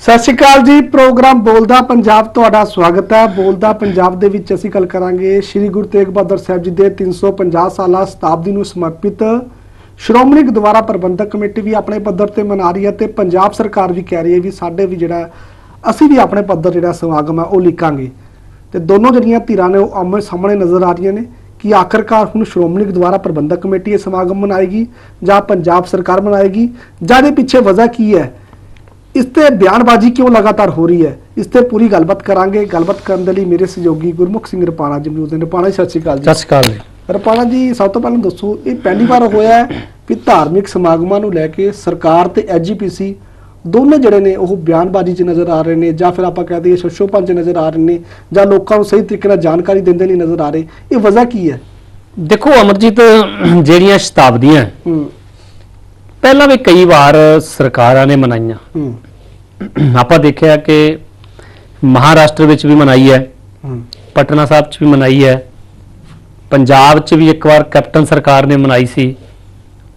ਸਤਿ ਸ਼੍ਰੀ ਅਕਾਲ ਜੀ, ਪ੍ਰੋਗਰਾਮ ਬੋਲਦਾ ਪੰਜਾਬ ਤੁਹਾਡਾ ਸਵਾਗਤ ਹੈ। ਬੋਲਦਾ ਪੰਜਾਬ ਦੇ ਵਿੱਚ ਅਸੀਂ ਗੱਲ ਕਰਾਂਗੇ ਸ੍ਰੀ ਗੁਰੂ ਤੇਗ ਬਹਾਦਰ ਸਾਹਿਬ ਜੀ ਦੇ 350 ਸਾਲਾ ਸ਼ਤਾਬਦੀ ਨੂੰ ਸਮਰਪਿਤ ਸ਼੍ਰੋਮਣੀ ਗੁਰਦੁਆਰਾ ਪ੍ਰਬੰਧਕ ਕਮੇਟੀ ਵੀ ਆਪਣੇ ਪੱਧਰ ਤੇ ਮਨਾ ਰਹੀ ਹੈ ਤੇ ਪੰਜਾਬ ਸਰਕਾਰ ਵੀ ਕਹਿ ਰਹੀ ਹੈ ਵੀ ਸਾਡੇ ਵੀ ਜਿਹੜਾ, ਅਸੀਂ ਵੀ ਆਪਣੇ ਪੱਧਰ ਜਿਹੜਾ ਸਮਾਗਮ ਹੈ ਉਹ ਲਿਖਾਂਗੇ ਤੇ ਦੋਨੋਂ ਜਿਹੜੀਆਂ ਧਿਰਾਂ ਨੇ ਉਹ ਆਮਣੇ ਸਾਹਮਣੇ ਨਜ਼ਰ ਆ ਰਹੀਆਂ ਨੇ ਕਿ ਆਖਰਕਾਰ ਹੁਣ ਸ਼੍ਰੋਮਣੀ ਗੁਰਦੁਆਰਾ ਪ੍ਰਬੰਧਕ ਕਮੇਟੀ ਇਹ ਸਮਾਗਮ ਮਨਾਏਗੀ ਜਾਂ ਪੰਜਾਬ ਸਰਕਾਰ ਮਨਾਏਗੀ ਜਾਂ ਇਹਦੇ ਪਿੱਛੇ ਵਜ੍ਹਾ ਕੀ ਹੈ? ਇਸ ਤੇ ਬਿਆਨਬਾਜ਼ੀ ਕਿਉਂ ਲਗਾਤਾਰ ਹੋ ਰਹੀ ਹੈ? ਇਸ ਤੇ ਪੂਰੀ ਗੱਲਬਾਤ ਕਰਾਂਗੇ। ਗੱਲਬਾਤ ਕਰਨ ਦੇ ਲਈ ਮੇਰੇ ਸਹਿਯੋਗੀ ਗੁਰਮੁਖ ਸਿੰਘ ਰਪਾਣਾ ਜੀ ਮੌਜੂਦ ਨੇ। ਰਪਾਣਾ ਜੀ ਸਤਿ ਸ਼੍ਰੀ ਅਕਾਲ ਜੀ। ਸਤਿ ਸ਼੍ਰੀ ਅਕਾਲ ਜੀ। ਰਪਾਣਾ ਜੀ ਸਭ ਤੋਂ ਪਹਿਲਾਂ ਦੱਸੋ ਇਹ ਪਹਿਲੀ ਵਾਰ ਹੋਇਆ ਹੈ ਕਿ ਧਾਰਮਿਕ ਸਮਾਗਮਾਂ ਨੂੰ ਲੈ ਕੇ ਸਰਕਾਰ ਤੇ ਐਜੀਪੀਸੀ ਦੋਨੇ ਜਿਹੜੇ ਨੇ ਉਹ ਬਿਆਨਬਾਜ਼ੀ 'ਚ ਨਜ਼ਰ ਆ ਰਹੇ ਨੇ ਜਾਂ ਫਿਰ ਆਪਾਂ ਕਹਦੇ ਸ਼ੋਸ਼ੋਪਨ 'ਚ ਨਜ਼ਰ ਆ ਰਹੇ ਨੇ ਜਾਂ ਲੋਕਾਂ ਨੂੰ ਸਹੀ ਤਰੀਕੇ ਨਾਲ ਜਾਣਕਾਰੀ ਦਿੰਦੇ ਨਹੀਂ ਨਜ਼ਰ ਆ ਰਹੇ। ਇਹ ਵਜ੍ਹਾ ਕੀ ਹੈ? ਦੇਖੋ ਅਮਰਜੀਤ ਜਿਹੜੀਆਂ ਸ਼ਤਾਬਦੀਆਂ ਹੂੰ। ਪਹਿਲਾਂ ਵੀ ਕਈ ਵਾਰ ਸਰਕਾਰਾਂ ਨੇ ਮਨਾਈਆਂ। ਹੂੰ। ਆਪਾਂ ਦੇਖਿਆ ਕਿ ਮਹਾਰਾਸ਼ਟਰ ਵਿੱਚ ਵੀ ਮਨਾਈ ਹੈ। ਹੂੰ। ਪਟਨਾ ਸਾਹਿਬ 'ਚ ਵੀ ਮਨਾਈ ਹੈ। ਪੰਜਾਬ 'ਚ ਵੀ ਇੱਕ ਵਾਰ ਕੈਪਟਨ ਸਰਕਾਰ ਨੇ ਮਨਾਈ ਸੀ।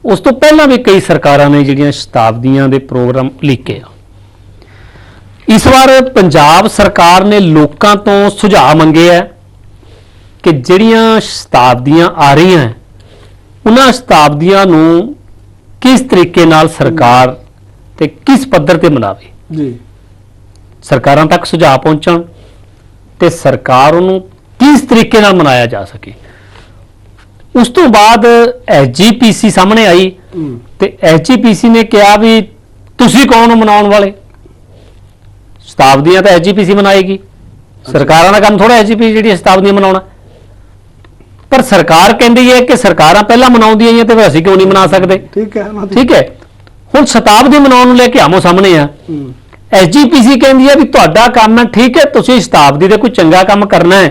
ਉਸ ਤੋਂ ਪਹਿਲਾਂ ਵੀ ਕਈ ਸਰਕਾਰਾਂ ਨੇ ਜਿਹੜੀਆਂ ਸ਼ਤਾਬਦੀਆਂ ਦੇ ਪ੍ਰੋਗਰਾਮ ਲਿਖੇ ਆ। ਇਸ ਵਾਰ ਪੰਜਾਬ ਸਰਕਾਰ ਨੇ ਲੋਕਾਂ ਤੋਂ ਸੁਝਾਅ ਮੰਗੇ ਹੈ ਕਿ ਜਿਹੜੀਆਂ ਸ਼ਤਾਬਦੀਆਂ ਆ ਰਹੀਆਂ ਉਹਨਾਂ ਸ਼ਤਾਬਦੀਆਂ ਨੂੰ ਕਿਸ ਤਰੀਕੇ ਨਾਲ ਸਰਕਾਰ ਤੇ ਕਿਸ ਪੱਧਰ ਤੇ ਮਨਾਵੇ? ਜੀ। ਸਰਕਾਰਾਂ ਤੱਕ ਸੁਝਾਅ ਪਹੁੰਚਣ ਤੇ ਸਰਕਾਰ ਉਹਨੂੰ ਕਿਸ ਤਰੀਕੇ ਨਾਲ ਮਨਾਇਆ ਜਾ ਸਕੇ? ਉਸ ਤੋਂ ਬਾਅਦ ਐਸਜੀਪੀਸੀ ਸਾਹਮਣੇ ਆਈ ਤੇ ਐਸਜੀਪੀਸੀ ਨੇ ਕਿਹਾ ਵੀ ਤੁਸੀਂ ਕੌਣ ਹੋ ਮਨਾਉਣ ਵਾਲੇ? ਸ਼ਤਾਬਦੀਆਂ ਤਾਂ ਐਸਜੀਪੀਸੀ ਮਨਾਏਗੀ। ਸਰਕਾਰਾਂ ਦਾ ਕੰਮ ਥੋੜਾ ਐਸਜੀਪੀਸੀ ਜਿਹੜੀ ਸ਼ਤਾਬਦੀਆਂ ਮਨਾਉਣਾ। ਪਰ ਸਰਕਾਰ ਕਹਿੰਦੀ ਹੈ ਕਿ ਸਰਕਾਰਾਂ ਪਹਿਲਾਂ ਮਨਾਉਂਦੀਆਂ ਹੀ ਆ ਤੇ ਫਿਰ ਅਸੀਂ ਕਿਉਂ ਨਹੀਂ ਮਨਾ ਸਕਦੇ? ਠੀਕ ਹੈ ਉਹਨਾਂ ਦੀ ਠੀਕ ਹੈ। ਹੁਣ ਸ਼ਤਾਬਦੀ ਮਨਾਉਣ ਨੂੰ ਲੈ ਕੇ ਆਮੋ ਸਾਹਮਣੇ ਆ। ਐਸਜੀਪੀਸੀ ਕਹਿੰਦੀ ਹੈ ਵੀ ਤੁਹਾਡਾ ਕੰਮ ਹੈ ਠੀਕ ਹੈ ਤੁਸੀਂ ਸ਼ਤਾਬਦੀ ਦੇ ਕੋਈ ਚੰਗਾ ਕੰਮ ਕਰਨਾ ਹੈ।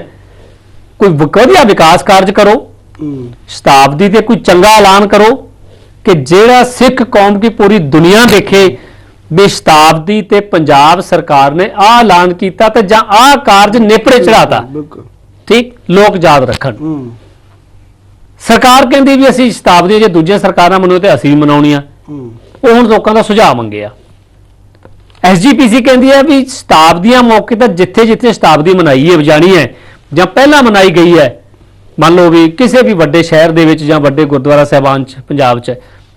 ਕੋਈ ਵਧੀਆ ਵਿਕਾਸ ਕਾਰਜ ਕਰੋ। ਸ਼ਤਾਬਦੀ ਤੇ ਕੋਈ ਚੰਗਾ ਐਲਾਨ ਕਰੋ ਕਿ ਜਿਹੜਾ ਸਿੱਖ ਕੌਮ ਦੀ ਪੂਰੀ ਦੁਨੀਆ ਦੇਖੇ ਵੀ ਸ਼ਤਾਬਦੀ ਤੇ ਪੰਜਾਬ ਸਰਕਾਰ ਨੇ ਆਹ ਐਲਾਨ ਕੀਤਾ ਤੇ ਜਾਂ ਆਹ ਕਾਰਜ ਨੇਪਰੇ ਚੜਾਤਾ ਠੀਕ? ਲੋਕ ਯਾਦ ਰੱਖਣ। ਸਰਕਾਰ ਕਹਿੰਦੀ ਵੀ ਅਸੀਂ ਸ਼ਤਾਬਦੀ ਜੇ ਦੂਜੀਆਂ ਸਰਕਾਰਾਂ ਮਨਾਉ ਤੇ ਅਸੀਂ ਵੀ ਮਨਾਉਣੀਆਂ ਹੂੰ। ਉਹ ਹੁਣ ਲੋਕਾਂ ਦਾ ਸੁਝਾਅ ਮੰਗਿਆ ਐਸਜੀਪੀਸੀ ਕਹਿੰਦੀ ਹੈ ਵੀ ਸ਼ਤਾਬਦੀਆਂ ਮੌਕੇ ਤੇ ਜਿੱਥੇ ਜਿੱਥੇ ਸ਼ਤਾਬਦੀ ਮਨਾਈ ਹੈ ਜਾਣੀ ਹੈ ਜਾਂ ਪਹਿਲਾਂ ਮਨਾਈ ਗਈ ਹੈ ਮੰਨ ਲਓ ਵੀ ਕਿਸੇ ਵੀ ਵੱਡੇ ਸ਼ਹਿਰ ਦੇ ਵਿੱਚ ਜਾਂ ਵੱਡੇ ਗੁਰਦੁਆਰਾ ਸਾਹਿਬਾਨ ਚ ਪੰਜਾਬ ਚ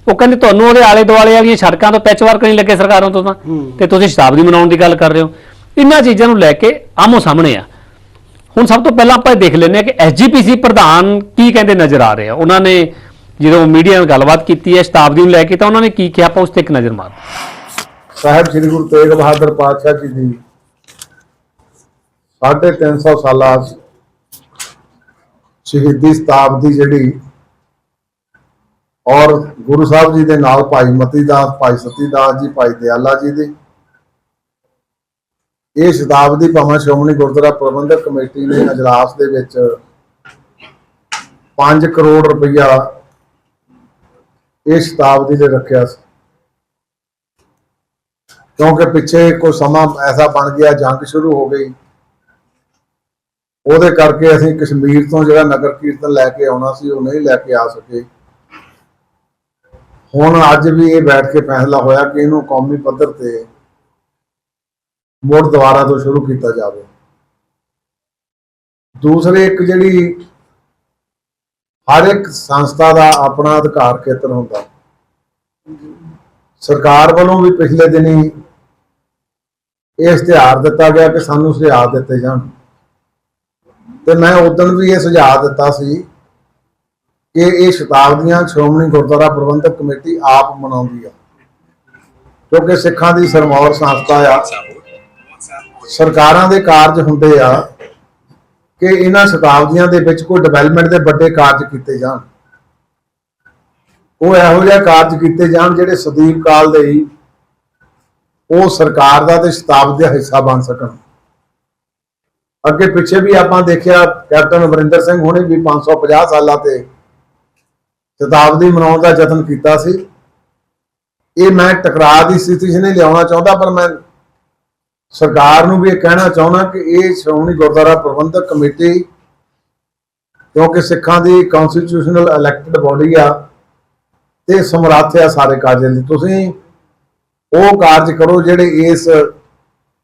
ਉਹ ਕਹਿੰਦੇ ਤੁਹਾਨੂੰ ਉਹਦੇ ਆਲੇ ਦੁਆਲੇ ਵਾਲੀਆਂ ਸੜਕਾਂ ਤੋਂ ਪੈਚ ਵਰਕ ਨਹੀਂ ਲੱਗੇ ਸਰਕਾਰਾਂ ਤੋਂ ਤਾਂ। ਤੇ ਤੁਸੀਂ ਸ਼ਤਾਬਦੀ ਮਨਾਉਣ ਦੀ ਗੱਲ ਕਰ ਰਹੇ ਹੋ। ਇਹਨਾਂ ਚੀਜ਼ਾਂ ਨੂੰ ਲੈ ਕੇ ਆਮੋ ਸਾਹਮਣੇ ਆ। ਹੁਣ ਸਭ ਤੋਂ ਪਹਿਲਾਂ ਆਪਾਂ ਇਹ ਦੇਖ ਲੈਂਦੇ ਹਾਂ ਕਿ ਐਸਜੀਪੀਸੀ ਪ੍ਰਧਾਨ ਕੀ ਕਹਿੰਦੇ ਨਜ਼ਰ ਆ ਰਹੇ ਆ। ਉਹਨਾਂ ਨੇ ਜਦੋਂ ਮੀਡੀਆ ਨਾਲ ਗੱਲਬਾਤ ਕੀਤੀ ਹੈ, ਸ਼ਤਾਬਦੀ ਨੂੰ ਲੈ ਕੇ, ਤਾਂ ਉਹਨਾਂ ਨੇ ਕੀ ਕਿਹਾ? ਆਪਾਂ ਉਸ ਤੇ ਇੱਕ ਨਜ਼ਰ ਮਾਰ ਸਾਹਿਬ, ਸ੍ਰੀ ਗੁਰੂ ਤੇਗ ਬਹਾਦਰ ਪਾਤਸ਼ਾਹ ਜੀ ਦੀ 350 ਸਾਲਾ ਸ਼ਹੀਦੀ ਸ਼ਤਾਬਦੀ ਜਿਹੜੀ ਔਰ ਗੁਰੂ ਸਾਹਿਬ ਜੀ ਦੇ ਨਾਲ ਭਾਈ ਮਤੀ ਦਾਸ ਭਾਈ ਸਤੀ ਦਾਸ ਜੀ, ਭਾਈ ਦਿਆਲਾ ਜੀ ਦੀ ਇਹ ਸ਼ਤਾਬਦੀ ਭਾਵੇਂ ਸ਼੍ਰੋਮਣੀ ਗੁਰਦੁਆਰਾ ਪ੍ਰਬੰਧਕ ਕਮੇਟੀ ਨੇ ਅਜਲਾਸ ਦੇ ਵਿੱਚ 5 ਕਰੋੜ ਰੁਪਈਆ ਇਹ ਸ਼ਤਾਬਦੀ ਲਈ ਰੱਖਿਆ ਸੀ। ਕਿਉਂਕਿ ਪਿੱਛੇ ਕੋਈ ਸਮਾਂ ਐਸਾ ਬਣ ਗਿਆ, ਜੰਗ ਸ਼ੁਰੂ ਹੋ ਗਈ। ਉਹਦੇ ਕਰਕੇ ਅਸੀਂ ਕਸ਼ਮੀਰ ਤੋਂ ਜਿਹੜਾ ਨਗਰ ਕੀਰਤਨ ਲੈ ਕੇ ਆਉਣਾ ਸੀ, ਉਹ ਨਹੀਂ ਲੈ ਕੇ ਆ ਸਕੇ। ਹੁਣ ਅੱਜ ਵੀ ਇਹ ਬੈਠ ਕੇ ਫੈਸਲਾ ਹੋਇਆ ਕਿ ਇਹਨੂੰ ਕੌਮੀ ਪੱਧਰ ਤੇ ਮੁੜ ਦੁਬਾਰਾ ਤੋਂ ਸ਼ੁਰੂ ਕੀਤਾ ਜਾਵੇ। ਦੂਸਰੇ ਇੱਕ ਜਿਹੜੀ ਹਰ ਇੱਕ ਸੰਸਥਾ ਦਾ ਆਪਣਾ ਅਧਿਕਾਰ ਖੇਤਰ ਹੁੰਦਾ। ਸਰਕਾਰ ਵੱਲੋਂ ਵੀ ਪਿਛਲੇ ਦਿਨੀ ਇਹ ਇਸ਼ਤਿਹਾਰ ਦਿੱਤਾ ਗਿਆ ਕਿ ਸਾਨੂੰ ਸੁਝਾਅ ਦਿੱਤੇ ਜਾਣ। ਤੇ ਮੈਂ ਉਦੋਂ ਵੀ ਇਹ ਸੁਝਾਅ ਦਿੱਤਾ ਸੀ ਕਿ ਇਹ ਸ਼ਤਾਬਦੀਆਂ ਸ਼੍ਰੋਮਣੀ ਗੁਰਦੁਆਰਾ ਪ੍ਰਬੰਧਕ ਕਮੇਟੀ ਆਪ ਮਨਾਉਂਦੀ ਆ। ਕਿਉਂਕਿ ਸਿੱਖਾਂ ਦੀ ਸਰਮੌਰ ਸੰਸਥਾ ਆ। ਸਰਕਾਰਾਂ ਦੇ ਕਾਰਜ ਹੁੰਦੇ ਆ ਕਿ ਇਹਨਾਂ ਸ਼ਤਾਬਦੀਆਂ ਦੇ ਵਿੱਚ ਕੋਈ ਡਿਵੈਲਪਮੈਂਟ ਦੇ ਵੱਡੇ ਕਾਰਜ ਕੀਤੇ ਜਾਣ। ਉਹ ਇਹੋ ਜਿਹਾ ਕਾਰਜ ਕੀਤੇ ਜਾਣ ਜਿਹੜੇ ਸਦੀਪ ਕਾਲ ਦੇ ਹੀ ਉਹ ਸਰਕਾਰ ਦਾ ਤੇ ਸ਼ਤਾਬਦੀ ਦਾ ਹਿੱਸਾ ਬਣ ਸਕਣ। ਅੱਗੇ ਪਿੱਛੇ ਵੀ ਆਪਾਂ ਦੇਖਿਆ ਕੈਪਟਨ ਅਮਰਿੰਦਰ ਸਿੰਘ ਹੁਣੇ ਵੀ 550 ਸਾਲਾਂ ਤੇ ਸ਼ਤਾਬਦੀ ਮਨਾਉਣ ਦਾ ਯਤਨ ਕੀਤਾ ਸੀ। ਇਹ ਮੈਂ ਟਕਰਾਅ ਦੀ ਸਥਿਤੀ 'ਚ ਨਹੀਂ ਲਿਆਉਣਾ ਚਾਹੁੰਦਾ, ਪਰ ਮੈਂ ਸਰਕਾਰ ਨੂੰ ਵੀ ਇਹ ਕਹਿਣਾ ਚਾਹੁੰਦਾ ਕਿ ਇਹ ਸ਼੍ਰੋਮਣੀ ਗੁਰਦੁਆਰਾ ਪ੍ਰਬੰਧਕ ਕਮੇਟੀ, ਕਿਉਂਕਿ ਸਿੱਖਾਂ ਦੀ ਕਨਸਟੀਟਿਊਸ਼ਨਲ ਇਲੈਕਟਡ ਬਾਡੀ ਆ, ਤੇ ਸਮਰੱਥ ਆ ਸਾਰੇ ਕਾਰਜਾਂ ਲਈ ਤੁਸੀਂ ਉਹ ਕਾਰਜ ਕਰੋ ਜਿਹੜੇ ਇਸ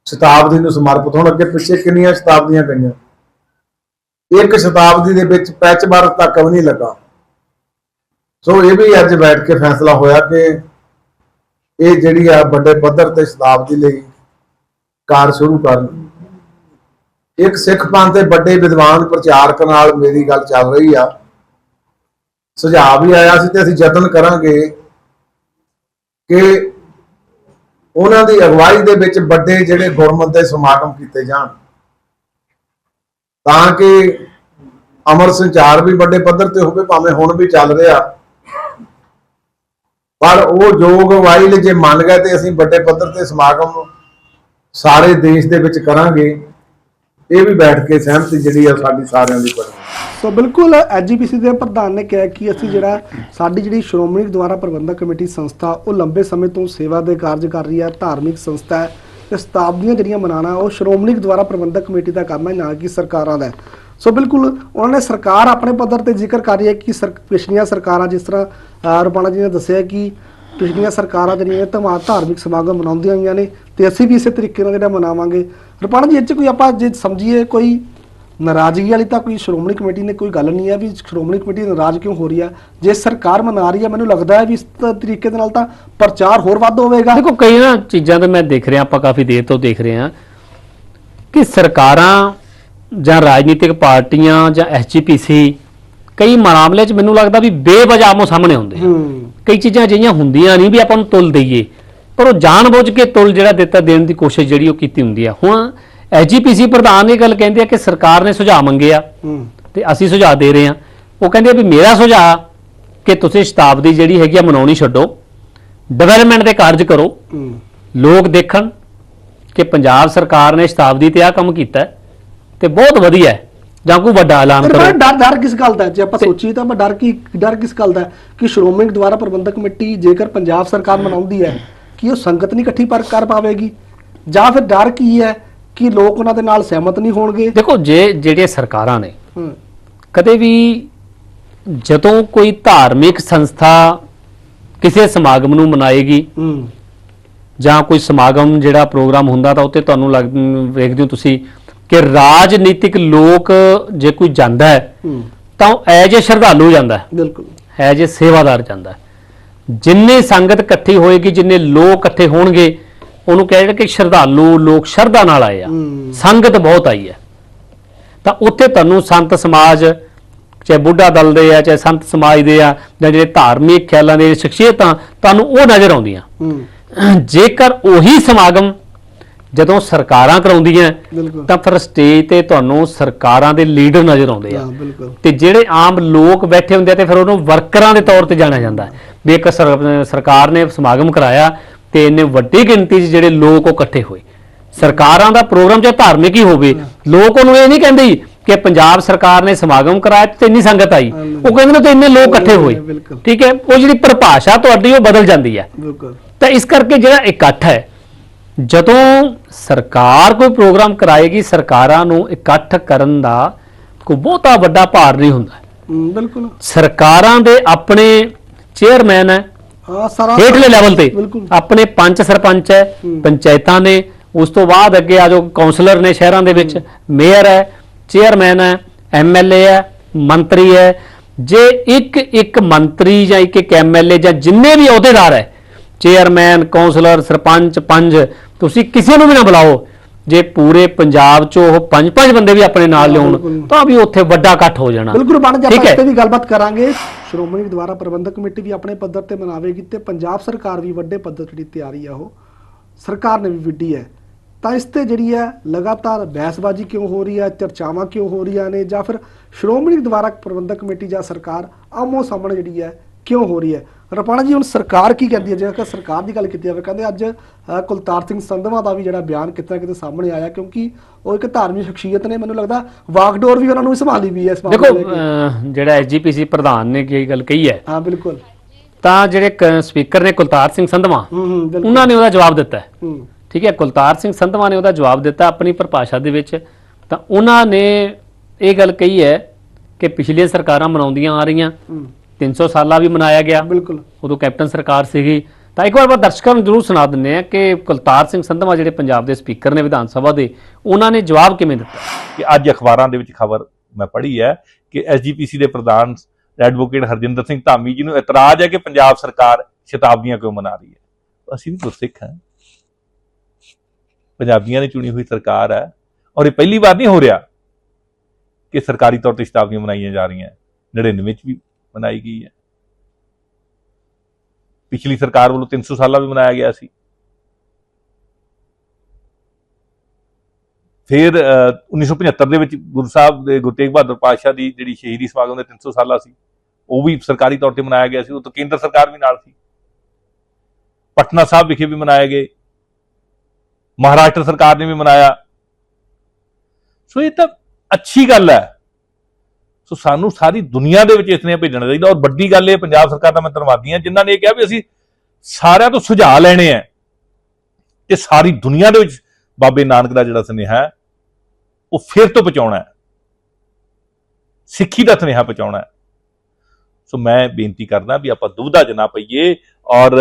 ਸ਼ਤਾਬਦੀ ਨੂੰ ਸਮਰਪਿਤ ਹੋਣ। ਅੱਗੇ ਪਿੱਛੇ ਕਿੰਨੀਆਂ ਸ਼ਤਾਬਦੀਆਂ ਗਈਆਂ ਇੱਕ ਸ਼ਤਾਬਦੀ ਦੇ ਵਿੱਚ ਪੈਚ ਵਰਕ ਤੱਕ ਵੀ ਨਹੀਂ ਲੱਗਾ। ਸੋ ਇਹ ਵੀ ਅੱਜ ਬੈਠ ਕੇ ਫੈਸਲਾ ਹੋਇਆ ਕਿ ਇਹ ਜਿਹੜੀ ਆ ਵੱਡੇ ਪੱਧਰ ਤੇ ਸ਼ਤਾਬਦੀ ਲਈ ਕਾਰ ਸ਼ੁਰੂ ਕਰਨ। ਇੱਕ ਸਿੱਖ ਪੰਥ ਦੇ ਵੱਡੇ ਵਿਦਵਾਨ ਪ੍ਰਚਾਰਕ ਨਾਲ ਮੇਰੀ ਗੱਲ ਚੱਲ ਰਹੀ ਆ। ਸੁਝਾਅ ਵੀ ਆਇਆ ਸੀ ਤੇ ਅਸੀਂ ਯਤਨ ਕਰਾਂਗੇ ਕਿ ਉਹਨਾਂ ਦੀ ਅਗਵਾਈ ਦੇ ਵਿੱਚ ਵੱਡੇ ਜਿਹੜੇ ਗੁਰਮਤਿ ਸਮਾਗਮ ਕੀਤੇ ਜਾਣ। ਤਾਂ ਕਿ ਅਮਰ ਸੰਚਾਰ ਵੀ ਵੱਡੇ ਪੱਧਰ ਤੇ ਹੋਵੇ, ਭਾਵੇਂ ਹੁਣ ਵੀ ਚੱਲ ਰਿਹਾ। ਪਰ ਉਹ ਯੋਗ ਅਗਵਾਈ ਲਈ ਜੇ ਮੰਨ ਗਏ ਤੇ ਅਸੀਂ ਵੱਡੇ ਪੱਧਰ ਤੇ ਸਮਾਗਮ ਸਾਰੇ ਦੇਸ਼ ਦੇ ਵਿੱਚ ਕਰਾਂਗੇ, ਇਹ ਵੀ ਬੈਠ ਕੇ ਸਹਿਮਤੀ ਜਿਹੜੀ ਆ ਸਾਡੀ ਸਾਰਿਆਂ ਦੀ ਬਣੀ। ਸੋ ਬਿਲਕੁਲ ਐਜੀਪੀਸੀ ਦੇ ਪ੍ਰਧਾਨ ਨੇ ਕਿਹਾ ਕਿ ਅਸੀਂ ਜਿਹੜਾ ਸਾਡੀ ਜਿਹੜੀ ਸ਼੍ਰੋਮਣੀ ਗੁਰਦੁਆਰਾ ਪ੍ਰਬੰਧਕ ਕਮੇਟੀ ਸੰਸਥਾ, ਉਹ ਲੰਬੇ ਸਮੇਂ ਤੋਂ ਸੇਵਾ ਦੇ ਕਾਰਜ ਕਰ ਰਹੀ ਹੈ ਧਾਰਮਿਕ ਸੰਸਥਾ ਹੈ ਤੇ ਸ਼ਤਾਬਦੀਆਂ ਜਿਹੜੀਆਂ ਮਨਾਣਾ, ਉਹ ਸ਼੍ਰੋਮਣੀ ਗੁਰਦੁਆਰਾ ਪ੍ਰਬੰਧਕ ਕਮੇਟੀ ਦਾ ਕੰਮ ਹੈ ਨਾ ਕਿ ਸਰਕਾਰਾਂ ਦਾ ਸੋ ਬਿਲਕੁਲ ਉਹਨਾਂ ਨੇ ਸਰਕਾਰ ਆਪਣੇ ਪੱਧਰ ਤੇ ਜ਼ਿਕਰ ਕਰ ਰਹੀ ਹੈ ਕਿ ਸਰ- ਪਿਛਲੀਆਂ ਸਰਕਾਰਾਂ ਜਿਸ ਤਰ੍ਹਾਂ ਰੁਪਾਣਾ ਜੀ ਨੇ ਦੱਸਿਆ ਕਿ ਪਿਛਲੀਆਂ ਸਰਕਾਰਾਂ ਜਿਹੜੀਆਂ ਧਮਾ ਧਾਰਮਿਕ ਸਮਾਗਮ ਮਨਾਉਂਦੀਆਂ ਹੋਈਆਂ ਨੇ ਤੇ ਅਸੀਂ ਵੀ ਇਸੇ ਤਰੀਕੇ ਨਾਲ ਜਿਹੜਾ ਮਨਾਵਾਂਗੇ। ਰੁਪਾਣਾ ਜੀ ਇਹ 'ਚ ਕੋਈ ਆਪਾਂ ਜੇ ਸਮਝੀਏ ਕੋਈ ਨਾਰਾਜ਼ਗੀ ਵਾਲੀ ਤਾਂ ਕੋਈ ਸ਼੍ਰੋਮਣੀ ਕਮੇਟੀ ਨੇ ਕੋਈ ਗੱਲ ਨਹੀਂ ਹੈ ਵੀ ਸ਼੍ਰੋਮਣੀ ਕਮੇਟੀ ਨਾਰਾਜ਼ ਕਿਉਂ ਹੋ ਰਹੀ ਹੈ? ਜੇ ਸਰਕਾਰ ਮਨਾ ਰਹੀ ਹੈ ਮੈਨੂੰ ਲੱਗਦਾ ਹੈ ਵੀ ਇਸ ਤ- ਤਰੀਕੇ ਦੇ ਨਾਲ ਤਾਂ ਪ੍ਰਚਾਰ ਹੋਰ ਵੱਧ ਹੋਵੇਗਾ। ਦੇਖੋ ਕਈ ਨਾ ਚੀਜ਼ਾਂ ਤਾਂ ਮੈਂ ਦੇਖ ਰਿਹਾ ਆਪਾਂ ਕਾਫੀ ਦੇਰ ਤੋਂ ਦੇਖ ਰਹੇ ਹਾਂ ਕਿ ਸਰਕਾਰਾਂ ਜਾਂ ਰਾਜਨੀਤਿਕ ਪਾਰਟੀਆਂ ਜਾਂ ਐਸਜੀਪੀਸੀ ਕਈ ਮਾਮਲੇ 'ਚ ਮੈਨੂੰ ਲੱਗਦਾ ਵੀ ਬੇਵਜ੍ਹਾ ਆਮੋ ਸਾਹਮਣੇ ਹੁੰਦੇ ਆ। ਹੂੰ। ਕਈ ਚੀਜ਼ਾਂ ਅਜਿਹੀਆਂ ਹੁੰਦੀਆਂ ਨਹੀਂ ਵੀ ਆਪਾਂ ਨੂੰ ਤੁਲ ਦਈਏ ਪਰ ਉਹ ਜਾਣਬੁੱਝ ਕੇ ਤੁਲ ਜਿਹੜਾ ਦਿੱਤਾ ਦੇਣ ਦੀ ਕੋਸ਼ਿਸ਼ ਜਿਹੜੀ ਉਹ ਕੀਤੀ ਹੁੰਦੀ ਆ। ਹੁਣ ਐਸਜੀਪੀਸੀ ਪ੍ਰਧਾਨ ਇਹ ਗੱਲ ਕਹਿੰਦੇ ਆ ਕਿ ਸਰਕਾਰ ਨੇ ਸੁਝਾਅ ਮੰਗੇ ਆ ਤੇ ਅਸੀਂ ਸੁਝਾਅ ਦੇ ਰਹੇ ਹਾਂ ਉਹ ਕਹਿੰਦੇ ਆ ਵੀ ਮੇਰਾ ਸੁਝਾਅ ਕਿ ਤੁਸੀਂ ਸ਼ਤਾਬਦੀ ਜਿਹੜੀ ਹੈਗੀ ਆ ਮਨਾਉਣੀ ਛੱਡੋ ਡਿਵੈਲਪਮੈਂਟ ਦੇ ਕਾਰਜ ਕਰੋ ਲੋਕ ਦੇਖਣ ਕਿ ਪੰਜਾਬ ਸਰਕਾਰ ਨੇ ਸ਼ਤਾਬਦੀ ਤੇ ਆ ਕੰਮ ਕੀਤਾ ਤੇ ਬਹੁਤ ਵਧੀਆ ਹੈ। ਜਾਂ ਕੋਈ ਵੱਡਾ ਐਲਾਨ ਪਰ ਕਰੋ। ਡਰ ਡਰ ਕਿਸ ਗੱਲ ਦਾ ਹੈ? ਜੇ ਆਪਾਂ ਸੋਚੀਏ ਤਾਂ ਮੈਂ ਡਰ ਕੀ ਡਰ ਕਿਸ ਗੱਲ ਦਾ ਹੈ? ਕਿ ਸ਼੍ਰੋਮਣੀ ਦੁਆਰਾ ਪ੍ਰਬੰਧਕ ਕਮੇਟੀ ਜੇਕਰ ਪੰਜਾਬ ਸਰਕਾਰ ਮਨਾਉਂਦੀ ਹੈ ਕਿ ਉਹ ਸੰਗਤ ਨਹੀਂ ਇਕੱਠੀ ਪਰ ਕਰ ਪਾਵੇਗੀ? ਜਾਂ ਫਿਰ ਡਰ ਕੀ ਹੈ ਕਿ ਲੋਕ ਉਹਨਾਂ ਦੇ ਨਾਲ ਸਹਿਮਤ ਨਹੀਂ ਹੋਣਗੇ? ਦੇਖੋ ਜੇ ਜਿਹੜੀਆਂ ਸਰਕਾਰਾਂ ਨੇ ਕਦੇ ਵੀ ਜਦੋਂ ਕੋਈ ਧਾਰਮਿਕ ਸੰਸਥਾ ਕਿਸੇ ਸਮਾਗਮ ਨੂੰ ਮਨਾਏਗੀ ਜਾਂ ਕੋਈ ਸਮਾਗਮ ਜਿਹੜਾ ਪ੍ਰੋਗਰਾਮ ਹੁੰਦਾ ਤਾਂ ਉੱਤੇ ਤੁਹਾਨੂੰ ਲੱਗ ਵੇਖਦੇ ਹੋ ਤੁਸੀਂ ਕਿ ਰਾਜਨੀਤਿਕ ਲੋਕ ਜੇ ਕੋਈ ਜਾਂਦਾ ਹੈ ਤਾਂ ਉਹ ਐਜ ਏ ਸ਼ਰਧਾਲੂ ਜਾਂਦਾ ਹੈ। ਬਿਲਕੁਲ। ਐਜ ਏ ਸੇਵਾਦਾਰ ਜਾਂਦਾ ਹੈ। ਜਿੰਨੇ ਸੰਗਤ ਇਕੱਠੀ ਹੋਏਗੀ ਜਿੰਨੇ ਲੋਕ ਇਕੱਠੇ ਹੋਣਗੇ ਉਹਨੂੰ ਕਹਿੰਦੇ ਕਿ ਸ਼ਰਧਾਲੂ ਲੋਕ ਸ਼ਰਧਾ ਨਾਲ ਆਏ ਆ। ਸੰਗਤ ਬਹੁਤ ਆਈ ਹੈ। ਤਾਂ ਉੱਥੇ ਤੁਹਾਨੂੰ ਸੰਤ ਸਮਾਜ ਚਾਹੇ ਬੁੱਢਾ ਦਲ ਦੇ ਆ ਚਾਹੇ ਸੰਤ ਸਮਾਜ ਦੇ ਆ ਜਾਂ ਜਿਹੜੇ ਧਾਰਮਿਕ ਖਿਆਲਾਂ ਦੇ ਸ਼ਖਸੀਅਤਾਂ ਤੁਹਾਨੂੰ ਉਹ ਨਜ਼ਰ ਆਉਂਦੀਆਂ। ਜੇਕਰ ਉਹੀ ਸਮਾਗਮ ਜਦੋਂ ਸਰਕਾਰਾਂ ਕਰਾਉਂਦੀਆਂ ਬਿਲਕੁਲ। ਤਾਂ ਫਿਰ ਸਟੇਜ ਤੇ ਤੁਹਾਨੂੰ ਸਰਕਾਰਾਂ ਦੇ ਲੀਡਰ ਨਜ਼ਰ ਆਉਂਦੇ ਆ। ਹਾਂ ਬਿਲਕੁਲ। ਤੇ ਜਿਹੜੇ ਆਮ ਲੋਕ ਬੈਠੇ ਹੁੰਦੇ ਆ ਤੇ ਫਿਰ ਉਹਨੂੰ ਵਰਕਰਾਂ ਦੇ ਤੌਰ ਤੇ ਜਾਣਿਆ ਜਾਂਦਾ ਹੈ। ਵੀ ਇੱਕ ਸਰ- ਸਰਕਾਰ ਨੇ ਸਮਾਗਮ ਕਰਾਇਆ ਤੇ ਇੰਨੇ ਵੱਡੀ ਗਿਣਤੀ 'ਚ ਜਿਹੜੇ ਲੋਕ ਉਹ ਇਕੱਠੇ ਹੋਏ। ਸਰਕਾਰਾਂ ਦਾ ਪ੍ਰੋਗਰਾਮ ਚਾਹੇ ਧਾਰਮਿਕ ਹੀ ਹੋਵੇ ਲੋਕ ਉਹਨੂੰ ਇਹ ਨਹੀਂ ਕਹਿੰਦੇ ਜੀ ਕਿ ਪੰਜਾਬ ਸਰਕਾਰ ਨੇ ਸਮਾਗਮ ਕਰਾਇਆ ਤੇ ਇੰਨੀ ਸੰਗਤ ਆਈ। ਉਹ ਕਹਿੰਦੇ ਨੇ ਤੇ ਇੰਨੇ ਲੋਕ ਇਕੱਠੇ ਹੋਏ। ਬਿਲਕੁਲ। ਠੀਕ ਹੈ? ਉਹ ਜਿਹੜੀ ਪਰਿਭਾਸ਼ਾ ਤੁਹਾਡੀ ਉਹ ਬਦਲ ਜਾਂਦੀ ਹੈ। ਬਿਲਕੁਲ। ਤਾਂ ਇਸ ਕਰਕੇ ਜਿਹੜਾ ਇਕੱਠ ਹੈ ਜਦੋਂ ਸਰਕਾਰ ਕੋਈ ਪ੍ਰੋਗਰਾਮ ਕਰਾਏਗੀ ਸਰਕਾਰਾਂ ਨੂੰ ਇਕੱਠ ਕਰਨ ਦਾ ਕੋਈ ਬਹੁਤਾ ਵੱਡਾ ਭਾਰ ਨਹੀਂ ਹੁੰਦਾ। ਬਿਲਕੁਲ। ਸਰਕਾਰਾਂ ਦੇ ਆਪਣੇ ਚੇਅਰਮੈਨ ਹੈ ਹਾਂ ਸਾਰਾ ਹੇਠਲੇ ਲੈਵਲ ਤੇ। ਬਿਲਕੁਲ। ਆਪਣੇ ਪੰਚ ਸਰਪੰਚ ਹੈ ਹੂੰ। ਪੰਚਾਇਤਾਂ ਨੇ ਉਸ ਤੋਂ ਬਾਅਦ ਅੱਗੇ ਆ ਜੋ ਕਾਉਂਸਲਰ ਨੇ ਸ਼ਹਿਰਾਂ ਦੇ ਵਿੱਚ ਮੇਅਰ ਹੈ ਚੇਅਰਮੈਨ ਹੈ ਐਮਐਲਏ ਹੈ ਮੰਤਰੀ ਹੈ। ਜੇ ਇੱਕ ਇੱਕ ਮੰਤਰੀ ਜਾਂ ਇੱਕ ਇੱਕ ਐਮਐਲਏ ਜਾਂ ਜਿੰਨੇ ਵੀ ਅਹੁਦੇਦਾਰ ਹੈ ਚੇਅਰਮੈਨ ਕਾਉਂਸਲਰ ਸਰਪੰਚ ਪੰਜ ਤੁਸੀਂ ਕਿਸੇ ਨੂੰ ਵੀ ਨਾ ਬੁਲਾਓ। ਜੇ ਪੂਰੇ ਪੰਜਾਬ 'ਚੋਂ ਉਹ ਪੰਜ ਪੰਜ ਬੰਦੇ ਵੀ ਆਪਣੇ ਨਾਲ ਲਿਆਉਣ। ਤਾਂ ਵੀ ਉੱਥੇ ਵੱਡਾ ਇਕੱਠ ਹੋ ਜਾਣਾ। ਬਿਲਕੁਲ ਬਣ ਜਾ ਆਪਾਂ ਤੇ ਵੀ ਗੱਲਬਾਤ ਕਰਾਂਗੇ। ਸ਼੍ਰੋਮਣੀ ਦੁਆਰਾ ਪ੍ਰਬੰਧਕ ਕਮੇਟੀ ਵੀ ਆਪਣੇ ਪੱਧਰ ਤੇ ਮਨਾਵੇਗੀ ਤੇ ਪੰਜਾਬ ਸਰਕਾਰ ਵੀ ਵੱਡੇ ਪੱਧਰ ਤੇ ਜਿਹੜੀ ਤਿਆਰੀ ਆ ਉਹ ਸਰਕਾਰ ਨੇ ਵੀ ਵਿੱਢੀ ਹੈ। ਤਾਂ ਇਸ ਤੇ ਜਿਹੜੀ ਹੈ ਲਗਾਤਾਰ ਬਹਿਸਬਾਜ਼ੀ ਕਿਉਂ ਹੋ ਰਹੀ ਹੈ ਚਰਚਾਵਾਂ ਕਿਉਂ ਹੋ ਰਹੀਆਂ ਨੇ ਜਾਂ ਫਿਰ ਸ਼੍ਰੋਮਣੀ ਦੁਆਰਾ ਪ੍ਰਬੰਧਕ ਕਮੇਟੀ ਜਾਂ ਸਰਕਾਰ ਆਮੋ ਸਾਹਮਣੇ ਜਿਹੜੀ ਹੈ ਕਿਉਂ ਹੋ ਰਹੀ ਹੈ? ਰਪਾਣਾ ਜੀ ਹੁਣ ਸਰਕਾਰ ਕੀ ਕਹਿੰਦੀ ਹੈ? ਜੇਕਰ ਸਰਕਾਰ ਦੀ ਗੱਲ ਕੀਤੀ ਜਾਵੇ ਕਹਿੰਦੇ ਅੱਜ ਕੁਲਤਾਰ ਸਿੰਘ ਸੰਧਵਾ ਦਾ ਵੀ ਜਿਹੜਾ ਬਿਆਨ ਕਿਤੇ ਕਿਤੇ ਸਾਹਮਣੇ ਆਇਆ ਕਿਉਂਕਿ ਉਹ ਇੱਕ ਧਾਰਮਿਕ ਸ਼ਖਸੀਅਤ ਨੇ ਮੈਨੂੰ ਲੱਗਦਾ ਵਾਗਡੋਰ ਵੀ ਉਹਨਾਂ ਨੂੰ ਸੰਭਾਲੀ ਵੀ ਹੈ ਇਸ ਮਾਮਲੇ ਦੇਖੋ ਜਿਹੜਾ ਐਸਜੀਪੀਸੀ ਪ੍ਰਧਾਨ ਨੇ ਕੀ ਗੱਲ ਕਹੀ ਹੈ ਹਾਂ ਬਿਲਕੁਲ। ਤਾਂ ਜਿਹੜੇ ਸਪੀਕਰ ਨੇ ਕੁਲਤਾਰ ਸਿੰਘ ਸੰਧਵਾ ਉਹਨਾਂ ਨੇ ਉਹਦਾ ਜਵਾਬ ਦਿੱਤਾ ਠੀਕ ਹੈ ਕੁਲਤਾਰ ਸਿੰਘ ਸੰਧਵਾ ਨੇ ਉਹਦਾ ਜਵਾਬ ਦਿੱਤਾ ਆਪਣੀ ਪਰਿਭਾਸ਼ਾ ਦੇ ਵਿੱਚ ਤਾਂ ਉਹਨਾਂ ਨੇ ਇਹ ਗੱਲ ਕਹੀ ਹੈ ਕਿ ਪਿਛਲੀਆਂ ਸਰਕਾਰਾਂ ਮਨਾਉਂਦੀਆਂ ਆ ਰਹੀਆਂ। 300 ਸਾਲਾ ਵੀ ਮਨਾਇਆ ਗਿਆ। ਬਿਲਕੁਲ। ਉਦੋਂ ਕੈਪਟਨ ਸਰਕਾਰ ਸੀਗੀ। ਤਾਂ ਇੱਕ ਵਾਰ ਆਪਾਂ ਦਰਸ਼ਕਾਂ ਨੂੰ ਜ਼ਰੂਰ ਸੁਣਾ ਦਿੰਨੇ ਆ ਕਿ ਕੁਲਤਾਰ ਸਿੰਘ ਸੰਧਵਾ ਜਿਹੜੇ ਪੰਜਾਬ ਦੇ ਸਪੀਕਰ ਨੇ ਵਿਧਾਨ ਸਭਾ ਦੇ ਉਹਨਾਂ ਨੇ ਜਵਾਬ ਕਿਵੇਂ ਦਿੱਤਾ? ਕਿ ਅੱਜ ਅਖਬਾਰਾਂ ਦੇ ਵਿੱਚ ਖਬਰ ਮੈਂ ਪੜ੍ਹੀ ਹੈ ਕਿ ਐਸਜੀਪੀਸੀ ਦੇ ਪ੍ਰਧਾਨ ਐਡਵੋਕੇਟ ਹਰਜਿੰਦਰ ਸਿੰਘ ਧਾਮੀ ਜੀ ਨੂੰ ਇਤਰਾਜ਼ ਹੈ ਕਿ ਪੰਜਾਬ ਸਰਕਾਰ ਸ਼ਤਾਬਦੀਆਂ ਕਿਉਂ ਮਨਾ ਰਹੀ ਹੈ। ਅਸੀਂ ਵੀ ਗੁਰਸਿੱਖ ਹਾਂ। ਪੰਜਾਬੀਆਂ ਦੀ ਚੁਣੀ ਹੋਈ ਸਰਕਾਰ ਹੈ। ਔਰ ਇਹ ਪਹਿਲੀ ਵਾਰ ਨਹੀਂ ਹੋ ਰਿਹਾ ਕਿ ਸਰਕਾਰੀ ਤੌਰ ਤੇ ਸ਼ਤਾਬਦੀਆਂ ਮਨਾਈਆਂ ਜਾ ਰਹੀਆਂ। 99 ਵਿੱਚ ਵੀ ਮਨਾਈ ਗਈ ਹੈ। ਪਿਛਲੀ ਸਰਕਾਰ ਵੱਲੋਂ 300 ਸਾਲਾ ਵੀ ਮਨਾਇਆ ਗਿਆ ਸੀ। ਫਿਰ ਅਹ, 1975 ਦੇ ਵਿੱਚ ਗੁਰੂ ਸਾਹਿਬ ਦੇ ਗੁਰੂ ਤੇਗ ਬਹਾਦਰ ਪਾਤਸ਼ਾਹ ਦੀ ਜਿਹੜੀ ਸ਼ਹੀਦੀ ਸਮਾਗਮ ਦੇ 300 ਸਾਲਾ ਸੀ ਉਹ ਵੀ ਸਰਕਾਰੀ ਤੌਰ ਤੇ ਮਨਾਇਆ ਗਿਆ ਸੀ। ਉਹ ਤਾਂ ਕੇਂਦਰ ਸਰਕਾਰ ਵੀ ਨਾਲ ਸੀ। ਪਟਨਾ ਸਾਹਿਬ ਵਿਖੇ ਵੀ ਮਨਾਏ ਗਏ। ਮਹਾਰਾਸ਼ਟਰ ਸਰਕਾਰ ਨੇ ਵੀ ਮਨਾਇਆ। ਸੋ ਇਹ ਤਾਂ ਅੱਛੀ ਗੱਲ ਹੈ। ਸੋ ਸਾਨੂੰ ਸਾਰੀ ਦੁਨੀਆ ਦੇ ਵਿੱਚ ਇਸ ਨੇ ਭੇਜਣਾ ਚਾਹੀਦਾ। ਔਰ ਵੱਡੀ ਗੱਲ ਇਹ, ਪੰਜਾਬ ਸਰਕਾਰ ਦਾ ਮੈਂ ਧੰਨਵਾਦੀ ਹਾਂ, ਜਿਨ੍ਹਾਂ ਨੇ ਇਹ ਕਿਹਾ ਵੀ ਅਸੀਂ ਸਾਰਿਆਂ ਤੋਂ ਸੁਝਾਅ ਲੈਣੇ ਆ ਤੇ ਸਾਰੀ ਦੁਨੀਆ ਦੇ ਵਿੱਚ ਬਾਬੇ ਨਾਨਕ ਦਾ ਜਿਹੜਾ ਸੁਨੇਹਾ ਉਹ ਫਿਰ ਤੋਂ ਪਹੁੰਚਾਉਣਾ ਹੈ। ਸਿੱਖੀ ਦਾ ਸੁਨੇਹਾ ਪਹੁੰਚਾਉਣਾ ਹੈ। ਸੋ ਮੈਂ ਬੇਨਤੀ ਕਰਦਾ ਵੀ ਆਪਾਂ ਦੁਬਧਾ ਜਨਾ ਪਈਏ। ਔਰ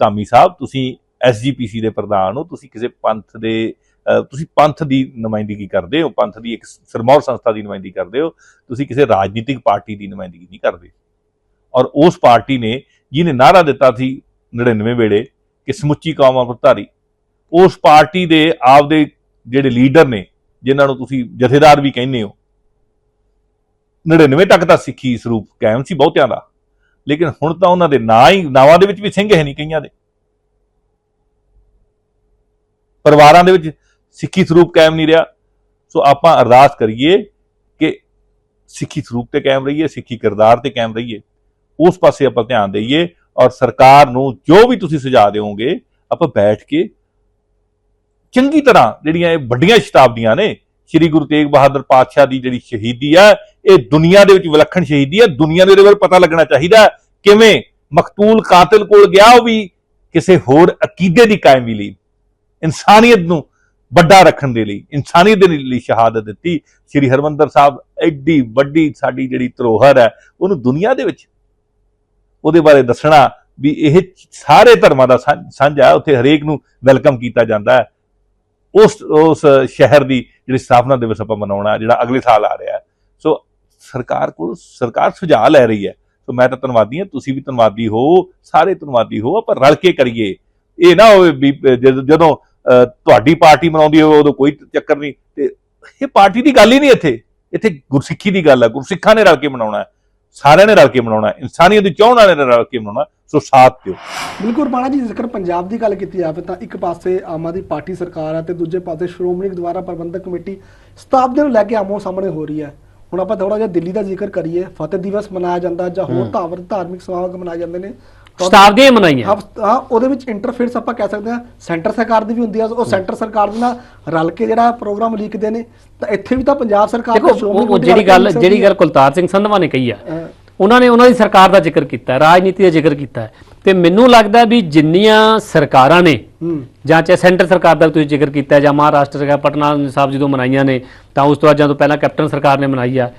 ਧਾਮੀ ਸਾਹਿਬ, ਤੁਸੀਂ ਐਸਜੀਪੀਸੀ ਦੇ ਪ੍ਰਧਾਨ ਹੋ, ਤੁਸੀਂ ਕਿਸੇ ਪੰਥ ਦੇ ਤੁਸੀਂ ਪੰਥ ਦੀ ਨੁਮਾਇੰਦਗੀ ਕਰਦੇ ਹੋ, ਪੰਥ ਦੀ ਇੱਕ ਸਰਮੌਰ ਸੰਸਥਾ ਦੀ ਨੁਮਾਇੰਦਗੀ ਕਰਦੇ ਹੋ, ਤੁਸੀਂ ਕਿਸੇ ਰਾਜਨੀਤਿਕ ਪਾਰਟੀ ਦੀ ਨੁਮਾਇੰਦਗੀ ਨਹੀਂ ਕਰਦੇ। ਔਰ ਉਸ ਪਾਰਟੀ ਨੇ ਜਿਹਨੇ ਨਾਰਾ ਦਿੱਤਾ ਸੀ 99 ਵੇਲੇ ਕਿ ਸਮੁੱਚੀ ਕੌਮ ਅਮਰਤਾਰੀ ਉਸ ਪਾਰਟੀ ਦੇ ਆਪਦੇ ਜਿਹੜੇ ਲੀਡਰ ਨੇ, ਜਿਨ੍ਹਾਂ ਨੂੰ ਤੁਸੀਂ ਜਥੇਦਾਰ ਵੀ ਕਹਿੰਦੇ ਹੋ 99 ਤੱਕ ਤਾਂ ਸਿੱਖੀ ਸਰੂਪ ਕਾਇਮ ਸੀ ਬਹੁਤਿਆਂ ਦਾ, ਲੇਕਿਨ ਹੁਣ ਤਾਂ ਉਹਨਾਂ ਦੇ ਨਾਂ ਹੀ, ਨਾਵਾਂ ਦੇ ਵਿੱਚ ਵੀ ਸਿੰਘ ਹੈ ਨਹੀਂ ਕਈਆਂ ਦੇ। ਪਰਿਵਾਰਾਂ ਦੇ ਵਿੱਚ ਸਿੱਖੀ ਸਰੂਪ ਕਾਇਮ ਨਹੀਂ ਰਿਹਾ। ਸੋ ਆਪਾਂ ਅਰਦਾਸ ਕਰੀਏ ਕਿ ਸਿੱਖੀ ਸਰੂਪ ਤੇ ਕਾਇਮ ਰਹੀਏ, ਸਿੱਖੀ ਕਿਰਦਾਰ ਤੇ ਕਾਇਮ ਰਹੀਏ। ਉਸ ਪਾਸੇ ਆਪਾਂ ਧਿਆਨ ਦਈਏ ਔਰ ਸਰਕਾਰ ਨੂੰ ਜੋ ਵੀ ਤੁਸੀਂ ਸੁਝਾਅ ਦਿਓਗੇ, ਆਪਾਂ ਬੈਠ ਕੇ ਚੰਗੀ ਤਰ੍ਹਾਂ ਜਿਹੜੀਆਂ ਇਹ ਵੱਡੀਆਂ ਸ਼ਤਾਬਦੀਆਂ ਨੇ, ਸ੍ਰੀ ਗੁਰੂ ਤੇਗ ਬਹਾਦਰ ਪਾਤਸ਼ਾਹ ਦੀ ਜਿਹੜੀ ਸ਼ਹੀਦੀ ਆ, ਇਹ ਦੁਨੀਆ ਦੇ ਵਿੱਚ ਵਿਲੱਖਣ ਸ਼ਹੀਦੀ ਆ। ਦੁਨੀਆ ਦੇ ਉਹਦੇ ਬਾਰੇ ਪਤਾ ਲੱਗਣਾ ਚਾਹੀਦਾ ਕਿਵੇਂ ਮਕਤੂਲ ਕਾਤਲ ਕੋਲ ਗਿਆ ਉਹ ਵੀ ਕਿਸੇ ਹੋਰ ਅਕੀਦੇ ਦੀ ਕਾਇਮੀ ਲਈ। ਇਨਸਾਨੀਅਤ ਨੂੰ ਵੱਡਾ ਰੱਖਣ ਦੇ ਲਈ ਇਨਸਾਨੀਅਤ ਦੇ ਲਈ ਸ਼ਹਾਦਤ ਦਿੱਤੀ। ਸ੍ਰੀ ਹਰਮੰਦਰ ਸਾਹਿਬ ਐਡੀ ਵੱਡੀ ਸਾਡੀ ਜਿਹੜੀ ਧਰੋਹਰ ਹੈ, ਉਹਨੂੰ ਦੁਨੀਆ ਦੇ ਵਿੱਚ ਉਹਦੇ ਬਾਰੇ ਦੱਸਣਾ ਵੀ ਇਹ ਸਾਰੇ ਧਰਮਾਂ ਦਾ ਸਾਂਝਾ ਉੱਥੇ ਹਰੇਕ ਨੂੰ ਵੈਲਕਮ ਕੀਤਾ ਜਾਂਦਾ ਹੈ। ਉਸ ਉਸ ਸ਼ਹਿਰ ਦੀ ਜਿਹੜੀ ਸਥਾਪਨਾ ਦਿਵਸ ਆਪਾਂ ਮਨਾਉਣਾ, ਜਿਹੜਾ ਅਗਲੇ ਸਾਲ ਆ ਰਿਹਾ ਸੋ ਸਰਕਾਰ ਕੋਲ, ਸਰਕਾਰ ਸੁਝਾਅ ਲੈ ਰਹੀ ਹੈ। ਸੋ ਮੈਂ ਤਾਂ ਧੰਨਵਾਦੀ ਹਾਂ, ਤੁਸੀਂ ਵੀ ਧੰਨਵਾਦੀ ਹੋ, ਸਾਰੇ ਧੰਨਵਾਦੀ ਹੋ, ਆਪਾਂ ਰਲ ਕੇ ਕਰੀਏ। ਇਹ ਨਾ ਹੋਵੇ ਵੀ ਜਦੋਂ ਤੁਹਾਡੀ ਪਾਰਟੀ ਮਨਾਉਂਦੀ ਹੋਵੇ ਉਦੋਂ ਕੋਈ ਚੱਕਰ ਨਹੀਂ। ਤੇ ਇਹ ਪਾਰਟੀ ਦੀ ਗੱਲ ਹੀ ਨਹੀਂ ਇੱਥੇ। ਇੱਥੇ ਗੁਰਸਿੱਖੀ ਦੀ ਗੱਲ ਹੈ ਗੁਰਸਿੱਖਾਂ ਨੇ ਰਲ ਕੇ ਮਨਾਉਣਾ ਹੈ। ਸਾਰਿਆਂ ਨੇ ਰਲ ਕੇ ਮਨਾਉਣਾ ਹੈ। ਇਨਸਾਨੀਅਤ ਦੀ ਚਾਹਣ ਵਾਲੇ ਨੇ ਰਲ ਕੇ ਮਨਾਉਣਾ ਸੋ ਸਾਥ ਦਿਓ। ਬਿਲਕੁਲ ਮਾਣਾ ਜੀ ਜੇਕਰ ਪੰਜਾਬ ਦੀ ਗੱਲ ਕੀਤੀ ਜਾਵੇ ਤਾਂ ਇੱਕ ਪਾਸੇ ਆਮ ਆਦਮੀ ਪਾਰਟੀ ਸਰਕਾਰ ਹੈ ਤੇ ਦੂਜੇ ਪਾਸੇ ਸ਼੍ਰੋਮਣੀ ਗੁਰਦੁਆਰਾ ਪ੍ਰਬੰਧਕ ਕਮੇਟੀ ਸਤਾਬਦੇ ਨੂੰ ਲੈ ਕੇ ਆਮੋ ਸਾਹਮਣੇ ਹੋ ਰਹੀ ਹੈ। ਹੁਣ ਆਪਾਂ ਥੋੜਾ ਜਿਹਾ ਦਿੱਲੀ ਦਾ ਜ਼ਿਕਰ ਕਰੀਏ। ਫਤਿਹ ਦਿਵਸ ਮਨਾਇਆ ਜਾਂਦਾ ਜਾਂ ਹੋਰ ਧਾਰਮਿਕ ਸਮਾਗਮ ਮਨਾਏ ਜਾਂਦੇ ਨੇ। ਸ਼ਤਾਬਦੀਆਂ ਮਨਾਈਆਂ। ਹਾਂ ਉਹਦੇ ਵਿੱਚ ਇੰਟਰਫੇਅਰਸ ਆਪਾਂ ਕਹਿ ਸਕਦੇ ਹਾਂ। ਸੈਂਟਰ ਸਰਕਾਰ ਦੀ ਵੀ ਹੁੰਦੀ ਆ ਉਹ ਸੈਂਟਰ ਸਰਕਾਰ ਦੇ ਨਾਲ ਰਲ ਕੇ ਜਿਹੜਾ ਪ੍ਰੋਗਰਾਮ ਲਿਖਦੇ ਨੇ ਤਾਂ ਇੱਥੇ ਵੀ ਤਾਂ ਪੰਜਾਬ ਸਰਕਾਰ ਉਹ ਕਮੇਟੀ ਜਿਹੜੀ ਗੱਲ ਜਿਹੜੀ। ਗੱਲ ਕੁਲਤਾਰ ਸਿੰਘ ਸੰਧਵਾ ਨੇ ਕਹੀ ਆ ਉਹਨਾਂ ਨੇ ਉਹਨਾਂ ਦੀ ਸਰਕਾਰ ਦਾ ਜ਼ਿਕਰ ਕੀਤਾ ਰਾਜਨੀਤੀ ਦਾ ਜ਼ਿਕਰ ਕੀਤਾ। ਤੇ ਮੈਨੂੰ ਲੱਗਦਾ ਵੀ ਜਿੰਨੀਆਂ ਸਰਕਾਰਾਂ ਨੇ ਜਾਂ ਚਾਹੇ ਸੈਂਟਰ ਸਰਕਾਰ ਦਾ ਤੁਸੀਂ ਜ਼ਿਕਰ ਕੀਤਾ ਜਾਂ ਮਹਾਰਾਸ਼ਟਰ ਸਰਕਾਰ ਪਟਨਾ ਸਾਹਿਬ ਜਦੋਂ ਮਨਾਈਆਂ ਨੇ ਤਾਂ ਉਸ ਤੋਂ ਬਾਅਦ ਜਦੋਂ ਪਹਿਲਾਂ ਕੈਪਟਨ ਸਰਕਾਰ ਨੇ ਮਨਾਈ ਆ।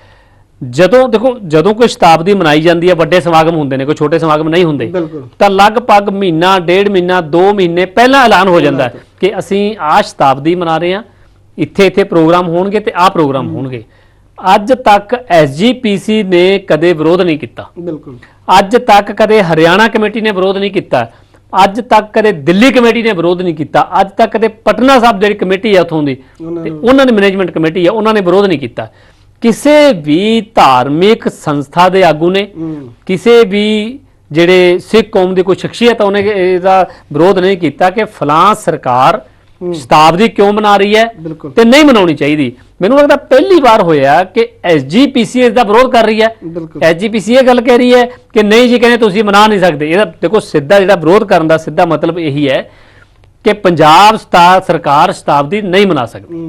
ਜਦੋਂ ਦੇਖੋ ਜਦੋਂ ਕੋਈ ਸ਼ਤਾਬਦੀ ਮਨਾਈ ਜਾਂਦੀ ਹੈ ਵੱਡੇ ਸਮਾਗਮ ਹੁੰਦੇ ਨੇ ਕੋਈ ਛੋਟੇ ਸਮਾਗਮ ਨਹੀਂ ਹੁੰਦੇ ਬਿਲਕੁਲ। ਤਾਂ ਲਗਭਗ ਮਹੀਨਾ ਡੇਢ ਮਹੀਨਾ 2 ਮਹੀਨੇ ਪਹਿਲਾਂ ਐਲਾਨ ਹੋ ਜਾਂਦਾ ਹੈ ਕਿ ਅਸੀਂ ਆਹ ਸ਼ਤਾਬਦੀ ਮਨਾ ਰਹੇ ਹਾਂ ਇੱਥੇ ਇੱਥੇ ਪ੍ਰੋਗਰਾਮ ਹੋਣਗੇ ਤੇ ਆਹ ਪ੍ਰੋਗਰਾਮ ਹੋਣਗੇ। ਅੱਜ ਤੱਕ ਐਸਜੀਪੀਸੀ ਨੇ ਕਦੇ ਵਿਰੋਧ ਨਹੀਂ ਕੀਤਾ। ਬਿਲਕੁਲ। ਅੱਜ ਤੱਕ ਕਦੇ ਹਰਿਆਣਾ ਕਮੇਟੀ ਨੇ ਵਿਰੋਧ ਨਹੀਂ ਕੀਤਾ। ਅੱਜ ਤੱਕ ਕਦੇ ਦਿੱਲੀ ਕਮੇਟੀ ਨੇ ਵਿਰੋਧ ਨਹੀਂ ਕੀਤਾ। ਅੱਜ ਤੱਕ ਕਦੇ ਪਟਨਾ ਸਾਹਿਬ ਜਿਹੜੀ ਕਮੇਟੀ ਹੈ ਉਥੋਂ ਦੀ ਤੇ ਉਹਨਾਂ ਦੀ ਮੈਨੇਜਮੈਂਟ ਕਮੇਟੀ ਹੈ ਉਹਨਾਂ ਨੇ ਵਿਰੋਧ ਨਹੀਂ ਕੀਤਾ। ਕਿਸੇ ਵੀ ਧਾਰਮਿਕ ਸੰਸਥਾ ਦੇ ਆਗੂ ਨੇ ਕਿਸੇ ਵੀ ਜਿਹੜੇ ਸਿੱਖ ਕੌਮ ਦੀ ਕੋਈ ਸ਼ਖਸੀਅਤ ਉਹਨੇ ਇਹਦਾ ਵਿਰੋਧ ਨਹੀਂ ਕੀਤਾ ਕਿ ਫਲਾਂ ਸਰਕਾਰ ਸ਼ਤਾਬਦੀ ਕਿਉਂ ਮਨਾ ਰਹੀ ਹੈ ਤੇ ਨਹੀਂ ਮਨਾਉਣੀ ਚਾਹੀਦੀ। ਮੈਨੂੰ ਲੱਗਦਾ ਪਹਿਲੀ ਵਾਰ ਹੋਇਆ ਕਿ ਐਸਜੀਪੀਸੀ ਇਸ ਦਾ ਵਿਰੋਧ ਕਰ ਰਹੀ ਹੈ। ਐਸਜੀਪੀਸੀ ਇਹ ਗੱਲ ਕਹਿ ਰਹੀ ਹੈ ਕਿ ਨਹੀਂ ਜੀ ਕਹਿੰਦੇ ਤੁਸੀਂ ਮਨਾ ਨਹੀਂ ਸਕਦੇ। ਇਹਦਾ ਦੇਖੋ ਸਿੱਧਾ ਜਿਹੜਾ ਵਿਰੋਧ ਕਰਨ ਦਾ ਸਿੱਧਾ ਮਤਲਬ ਇਹੀ ਹੈ ਕਿ ਪੰਜਾਬ ਸਰਕਾਰ ਸ਼ਤਾਬਦੀ ਨਹੀਂ ਮਨਾ ਸਕਦੀ।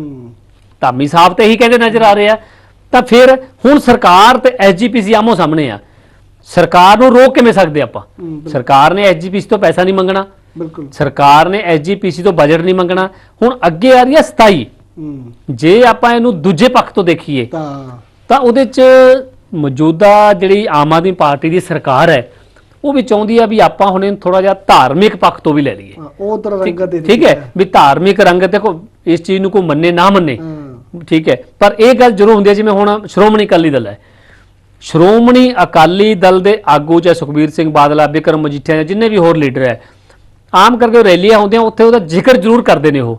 ਧਾਮੀ ਸਾਹਿਬ ਤੇ ਇਹੀ ਕਹਿੰਦੇ ਨਜ਼ਰ ਆ ਰਹੇ ਆ। ਤਾਂ ਫਿਰ ਹੁਣ ਸਰਕਾਰ ਤੇ ਐਸਜੀਪੀਸੀ ਆਮੋ ਸਾਹਮਣੇ ਆ। ਸਰਕਾਰ ਨੂੰ ਰੋਕ ਕਿਵੇਂ ਸਕਦੇ ਆਪਾਂ। ਸਰਕਾਰ ਨੇ ਐਸਜੀਪੀਸੀ ਤੋਂ ਪੈਸਾ ਨਹੀਂ ਮੰਗਣਾ। ਬਿਲਕੁਲ। ਸਰਕਾਰ ਨੇ ਐਸਜੀਪੀਸੀ ਤੋਂ ਬਜਟ ਨਹੀਂ ਮੰਗਣਾ। ਹੁਣ ਅੱਗੇ ਆ ਰਹੀ ਹੈ 27 ਹੂੰ। ਜੇ ਆਪਾਂ ਇਹਨੂੰ ਦੂਜੇ ਪੱਖ ਤੋਂ ਦੇਖੀਏ ਤਾਂ ਤਾਂ ਉਹਦੇ ਚ ਮੌਜੂਦਾ ਜਿਹੜੀ ਆਮ ਆਦਮੀ ਪਾਰਟੀ ਦੀ ਸਰਕਾਰ ਹੈ ਉਹ ਵੀ ਚਾਹੁੰਦੀ ਆ ਵੀ ਆਪਾਂ ਹੁਣ ਇਹਨੂੰ ਥੋੜਾ ਜਿਹਾ ਧਾਰਮਿਕ ਪੱਖ ਤੋਂ ਵੀ ਲੈ ਲਈਏ। ਉਹ ਤਰ੍ਹਾਂ ਰੰਗਤ ਦੇ ਠੀਕ ਹੈ ਵੀ ਧਾਰਮਿਕ ਰੰਗਤ ਦੇਖੋ ਇਸ ਚੀਜ਼ ਨੂੰ ਕੋਈ ਮੰਨੇ ਨਾ ਮੰਨੇ। ਠੀਕ ਹੈ। ਪਰ ਇਹ ਗੱਲ ਜ਼ਰੂਰ ਹੁੰਦੀ ਹੈ ਜਿਵੇਂ ਹੁਣ ਸ਼੍ਰੋਮਣੀ ਅਕਾਲੀ ਦਲ ਹੈ। ਸ਼੍ਰੋਮਣੀ ਅਕਾਲੀ ਦਲ ਦੇ ਆਗੂ ਚਾਹੇ ਸੁਖਬੀਰ ਸਿੰਘ ਬਾਦਲ ਆ ਬਿਕਰਮ ਮਜੀਠੀਆ ਜਾਂ ਜਿੰਨੇ ਵੀ ਹੋਰ ਲੀਡਰ ਹੈ ਆਮ ਕਰਕੇ ਰੈਲੀਆਂ ਹੁੰਦੀਆਂ ਉੱਥੇ ਉਹਦਾ ਜ਼ਿਕਰ ਜ਼ਰੂਰ ਕਰਦੇ ਨੇ ਉਹ।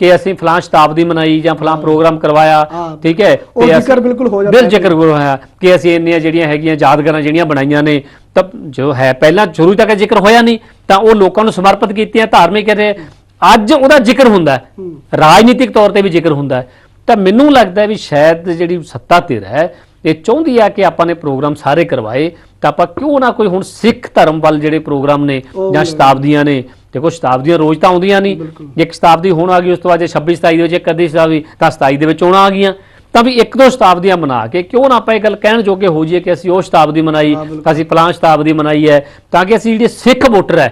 ਕਿ ਅਸੀਂ ਫਲਾਂ ਸ਼ਤਾਬਦੀ ਮਨਾਈ ਜਾਂ ਫਲਾਂ ਪ੍ਰੋਗਰਾਮ ਕਰਵਾਇਆ। ਠੀਕ ਹੈ। ਉਹ ਜ਼ਿਕਰ ਬਿਲਕੁਲ ਹੋ ਜਾਂਦਾ ਬਿਲ। ਜ਼ਿਕਰ ਹੋਇਆ ਕਿ ਅਸੀਂ ਇੰਨੀਆਂ ਜਿਹੜੀਆਂ ਹੈਗੀਆਂ ਯਾਦਗਾਰਾਂ ਜਿਹੜੀਆਂ ਬਣਾਈਆਂ ਨੇ ਤਾਂ ਜੋ ਹੈ ਪਹਿਲਾਂ ਸ਼ੁਰੂ ਤੱਕ ਜ਼ਿਕਰ ਹੋਇਆ ਨਹੀਂ ਤਾਂ ਉਹ ਲੋਕਾਂ ਨੂੰ ਸਮਰਪਿਤ ਕੀਤੀਆਂ ਧਾਰਮਿਕ ਰਹੇ ਅੱਜ ਉਹਦਾ ਜ਼ਿਕਰ ਹੁੰਦਾ। ਰਾਜਨੀਤਿਕ ਤੌਰ ਤੇ ਵੀ ਜ਼ਿਕਰ ਹੁੰਦਾ ਹੈ। ਤਾਂ ਮੈਨੂੰ ਲੱਗਦਾ ਵੀ ਸ਼ਾਇਦ ਜਿਹੜੀ ਸੱਤਾ ਧਿਰ ਹੈ ਇਹ ਚਾਹੁੰਦੀ ਆ ਕਿ ਆਪਾਂ ਨੇ ਪ੍ਰੋਗਰਾਮ ਸਾਰੇ ਕਰਵਾਏ ਤਾਂ ਆਪਾਂ ਕਿਉਂ ਨਾ ਕੋਈ ਹੁਣ ਸਿੱਖ ਧਰਮ ਵੱਲ ਜਿਹੜੇ ਪ੍ਰੋਗਰਾਮ ਨੇ ਜਾਂ ਸ਼ਤਾਬਦੀਆਂ ਨੇ ਦੇਖੋ ਸ਼ਤਾਬਦੀਆਂ ਰੋਜ਼ ਤਾਂ ਆਉਂਦੀਆਂ ਨਹੀਂ। ਇੱਕ ਸ਼ਤਾਬਦੀ ਹੁਣ ਆ ਗਈ ਉਸ ਤੋਂ ਬਾਅਦ ਜੇ 26 27 ਦੇ ਵਿੱਚ ਇੱਕ ਅੱਧੀ ਸ਼ਤਾਬਦੀ ਤਾਂ 27 ਦੇ ਵਿੱਚ ਚੋਣਾਂ ਆ ਗਈਆਂ ਤਾਂ ਵੀ ਇੱਕ ਦੋ ਸ਼ਤਾਬਦੀਆਂ ਮਨਾ ਕੇ ਕਿਉਂ ਨਾ ਆਪਾਂ ਇਹ ਗੱਲ ਕਹਿਣ ਜੋਗੇ ਹੋ ਜਾਈਏ ਕਿ ਅਸੀਂ ਉਹ ਸ਼ਤਾਬਦੀ ਮਨਾਈ। ਤਾਂ ਅਸੀਂ ਫਲਾਂ ਸ਼ਤਾਬਦੀ ਮਨਾਈ ਹੈ ਤਾਂ ਕਿ ਅਸੀਂ ਜਿਹੜੇ ਸਿੱਖ ਵੋਟਰ ਹੈ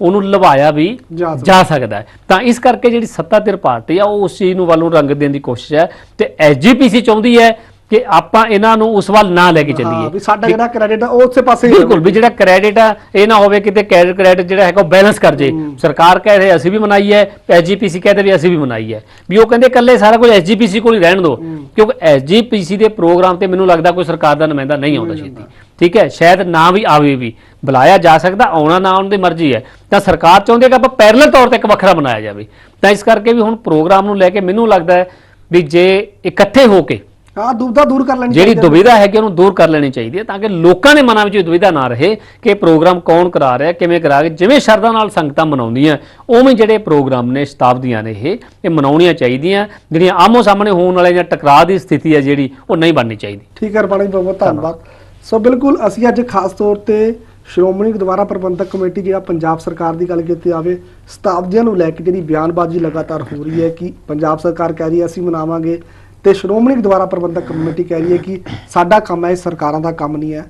ਉਹਨੂੰ ਲਵਾਇਆ ਵੀ ਜਾ ਸਕਦਾ। ਹੈ। ਤਾਂ ਇਸ ਕਰਕੇ ਜਿਹੜੀ ਸੱਤਾਧਿਰ ਪਾਰਟੀ ਆ ਉਹ ਉਸ ਚੀਜ਼ ਨੂੰ ਵੱਲੋਂ ਰੰਗ ਦੇਣ ਦੀ ਕੋਸ਼ਿਸ਼ ਹੈ ਤੇ ਐਸਜੀਪੀਸੀ ਚਾਹੁੰਦੀ ਹੈ ਕਿ ਆਪਾਂ ਇਹਨਾਂ ਨੂੰ ਉਸ ਵੱਲ ਨਾ ਲੈ ਕੇ ਚੱਲੀਏ। ਵੀ ਸਾਡਾ ਜਿਹੜਾ ਕ੍ਰੈਡਿਟ ਆ ਉਹ ਉਸੇ ਪਾਸੇ ਬਿਲਕੁਲ ਵੀ ਜਿਹੜਾ ਕ੍ਰੈਡਿਟ ਆ ਇਹ ਨਾ ਹੋਵੇ ਕਿਤੇ ਕ੍ਰੈਡਿਟ ਜਿਹੜਾ ਹੈਗਾ ਉਹ ਬੈਲੈਂਸ ਕਰ ਜੇ। ਸਰਕਾਰ ਕਹਿ ਰਹੇ ਅਸੀਂ ਵੀ ਮਨਾਈ ਹੈ ਐਸਜੀਪੀਸੀ ਕਹਿੰਦੇ ਵੀ ਅਸੀਂ ਵੀ ਮਨਾਈ ਹੈ। ਵੀ ਉਹ ਕਹਿੰਦੇ ਇਕੱਲੇ ਸਾਰਾ ਕੁਝ ਐਸਜੀਪੀਸੀ ਕੋਲ ਹੀ ਰਹਿਣ ਦਿਓ। ਕਿਉਂਕਿ ਐਸਜੀਪੀਸੀ ਦੇ ਪ੍ਰੋਗਰਾਮ ਤੇ ਮੈਨੂੰ ਲੱਗਦਾ ਕੋਈ ਸਰਕਾਰ ਦਾ ਨੁਮਾਇੰਦਾ ਨਹੀਂ ਆਉਂਦਾ ਛੇਤੀ। ਠੀਕ ਹੈ ਸ਼ਾਇਦ ਨਾ ਵੀ ਆਵੇ ਵੀ। ਬੁਲਾਇਆ ਜਾ ਸਕਦਾ ਆਉਣਾ ਨਾ ਆਉਣ ਦੀ ਮਰਜ਼ੀ ਹੈ। ਤਾਂ ਸਰਕਾਰ ਚਾਹੁੰਦੀ ਹੈ ਕਿ ਆਪਾਂ ਪੈਰਲਲ ਤੌਰ ਤੇ ਇੱਕ ਵੱਖਰਾ ਬਣਾਇਆ ਜਾਵੇ। ਤਾਂ ਇਸ ਕਰਕੇ ਵੀ ਹੁਣ ਪ੍ਰੋਗਰਾਮ ਨੂੰ ਲੈ ਕੇ ਮੈਨੂੰ ਲੱਗਦਾ ਹੈ ਵੀ ਜੇ ਇਕੱਠੇ ਹੋ ਕੇ ਹਾਂ ਦੁਬਦਾ ਦੂਰ ਕਰ ਲੈਣੀ ਜਿਹੜੀ ਚਾਹੀਦੀ ਹੈ। ਕਿ ਉਹਨੂੰ ਦੂਰ ਕਰ ਲੈਣੀ ਚਾਹੀਦੀ ਹੈ ਤਾਂ ਕਿ ਲੋਕਾਂ ਦੇ ਮਨਾਂ ਵਿੱਚ ਦੁਵਿਧਾ ਨਾ ਰਹੇ ਕਿ ਪ੍ਰੋਗਰਾਮ ਕੌਣ ਕਰਾ ਰਿਹਾ ਕਿਵੇਂ ਕਰਾ ਰਿਹਾ ਜਿਵੇਂ ਸ਼ਰਧਾ ਨਾਲ ਸੰਗਤਾਂ ਮਨਾਉਂਦੀਆਂ ਉਵੇਂ ਜਿਹੜੇ ਪ੍ਰੋਗਰਾਮ ਨੇ ਸ਼ਤਾਬਦੀਆਂ ਨੇ ਇਹ ਇਹ ਮਨਾਉਣੀਆਂ ਚਾਹੀਦੀਆਂ। ਜਿਹੜੀਆਂ ਆਮੋ ਸਾਹਮਣੇ ਹੋਣ ਵਾਲੇ ਜਾਂ ਟਕਰਾਅ ਦੀ ਸਥਿਤੀ ਹੈ ਜਿਹੜੀ ਉਹ ਨਹੀਂ ਬਣਨੀ ਚਾਹੀਦੀ। ਠੀਕ ਹੈ ਬਹੁਤ ਬਹੁਤ ਧੰਨਵਾਦ। ਸੋ ਬਿਲਕੁਲ ਅਸੀਂ ਅੱਜ ਖਾਸ ਤੌਰ ਤੇ ਸ਼੍ਰੋਮਣੀ ਗੁਰਦੁਆਰਾ ਪ੍ਰਬੰਧਕ ਕਮੇਟੀ ਜਿਹੜਾ ਪੰਜਾਬ ਸਰਕਾਰ ਦੀ ਗੱਲ ਕੀਤੀ ਜਾਵੇ, ਸ਼ਤਾਬਦੀਆਂ ਨੂੰ ਲੈ ਕੇ ਜਿਹੜੀ ਬਿਆਨਬਾਜ਼ੀ ਲਗਾਤਾਰ ਹੋ ਰਹੀ ਹੈ ਕਿ ਪੰਜਾਬ ਸਰਕਾਰ ਕਹਿ ਰਹੀ ਹੈ ਅਸੀਂ ਮਨਾਵਾਂਗੇ ਤੇ ਸ਼੍ਰੋਮਣੀ ਗੁਰਦੁਆਰਾ ਪ੍ਰਬੰਧਕ ਕਮੇਟੀ ਕਹਿ ਰਹੀ ਹੈ ਕਿ ਸਾਡਾ ਕੰਮ ਹੈ, ਇਹ ਸਰਕਾਰਾਂ ਦਾ ਕੰਮ ਨਹੀਂ ਹੈ।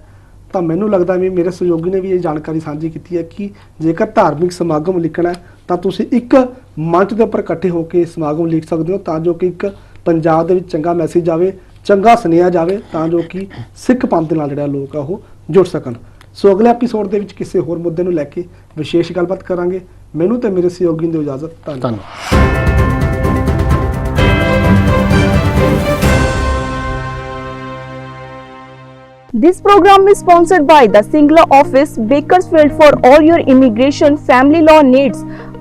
ਤਾਂ ਮੈਨੂੰ ਲੱਗਦਾ ਵੀ ਮੇਰੇ ਸਹਿਯੋਗੀ ਨੇ ਵੀ ਇਹ ਜਾਣਕਾਰੀ ਸਾਂਝੀ ਕੀਤੀ ਹੈ ਕਿ ਜੇਕਰ ਧਾਰਮਿਕ ਸਮਾਗਮ ਲਿਖਣਾ ਤਾਂ ਤੁਸੀਂ ਇੱਕ ਮੰਚ ਦੇ ਉੱਪਰ ਇਕੱਠੇ ਹੋ ਕੇ ਸਮਾਗਮ ਲਿਖ ਸਕਦੇ ਹੋ ਤਾਂ ਜੋ ਕਿ ਇੱਕ ਪੰਜਾਬ ਦੇ ਵਿੱਚ ਚੰਗਾ ਮੈਸੇਜ ਆਵੇ ਚੰਗਾ ਸੁਨੇਹਾ ਜਾਵੇ ਤਾਂ ਜੋ ਕਿ ਸਿੱਖ ਪੰਥ ਦੇ ਨਾਲ ਜਿਹੜਾ ਲੋਕ ਆ ਉਹ ਜੁੜ ਸਕਣ ਸੋ ਅਗਲੇ ਐਪੀਸੋਡ ਦੇ ਵਿੱਚ ਕਿਸੇ ਹੋਰ ਮੁੱਦੇ ਨੂੰ ਲੈ ਕੇ ਵਿਸ਼ੇਸ਼ ਗੱਲਬਾਤ ਕਰਾਂਗੇ ਮੈਨੂੰ ਤੇ ਮੇਰੇ ਸਹਿਯੋਗੀ ਨੂੰ ਦਿਓ ਇਜਾਜ਼ਤ ਧੰਨਵਾਦ ਧੰਨਵਾਦ This program is sponsored by the Singla office, Bakersfield for all your immigration family law needs.